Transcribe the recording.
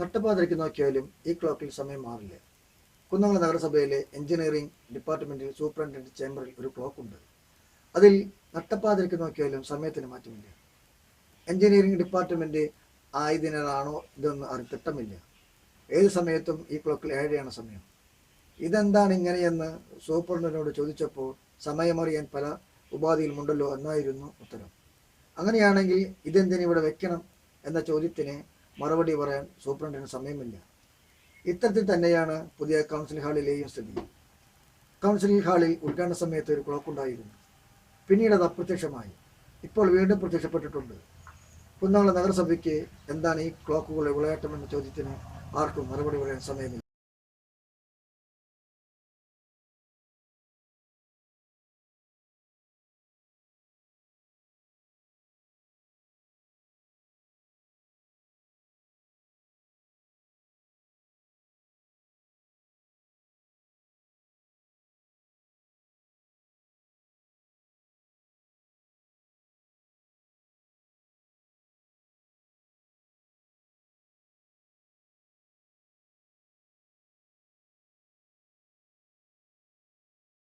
നട്ടപ്പാതിരയ്ക്ക് നോക്കിയാലും ഈ ക്ലോക്കിൽ സമയം മാറില്ല. കുന്നംകുളം നഗരസഭയിലെ എഞ്ചിനീയറിംഗ് ഡിപ്പാർട്ട്മെന്റിൽ സൂപ്രണ്ടന്റ് ചേംബറിൽ ഒരു ക്ലോക്ക് ഉണ്ട്. അതിൽ നട്ടപ്പാതിരയ്ക്ക് നോക്കിയാലും സമയത്തിന് മാറ്റമില്ല. എഞ്ചിനീയറിംഗ് ഡിപ്പാർട്ട്മെന്റ് ആയതിനാലാണോ ഇതൊന്നും അറി തിട്ടമില്ല. ഏത് സമയത്തും ഈ ക്ലോക്കിൽ ഏഴെയാണ് സമയം. ഇതെന്താണ് ഇങ്ങനെയെന്ന് സൂപ്രണ്ടനോട് ചോദിച്ചപ്പോൾ സമയമറിയാൻ പല ഉപാധിയിലുമുണ്ടല്ലോ എന്നായിരുന്നു ഉത്തരം. അങ്ങനെയാണെങ്കിൽ ഇതെന്തിനിവിടെ വെക്കണം എന്ന ചോദ്യത്തിന് മറുപടി പറയാൻ സൂപ്രണ്ടിന് സമയമില്ല. ഇത്തരത്തിൽ തന്നെയാണ് പുതിയ കൗൺസിൽ ഹാളിലെയും സ്ഥിതി. കൗൺസിൽ ഹാളിൽ ഉദ്ഘാടന സമയത്ത് ഒരു ക്ലോക്ക് ഉണ്ടായിരുന്നു. പിന്നീട് അത് അപ്രത്യക്ഷമായി. ഇപ്പോൾ വീണ്ടും പ്രത്യക്ഷപ്പെട്ടിട്ടുണ്ട്. കുന്നാള നഗരസഭയ്ക്ക് എന്താണ് ഈ ക്ലോക്കുകളുടെ വിളയാട്ടമെന്ന ചോദ്യത്തിന് ആർക്കും മറുപടി പറയാൻ സമയമില്ല.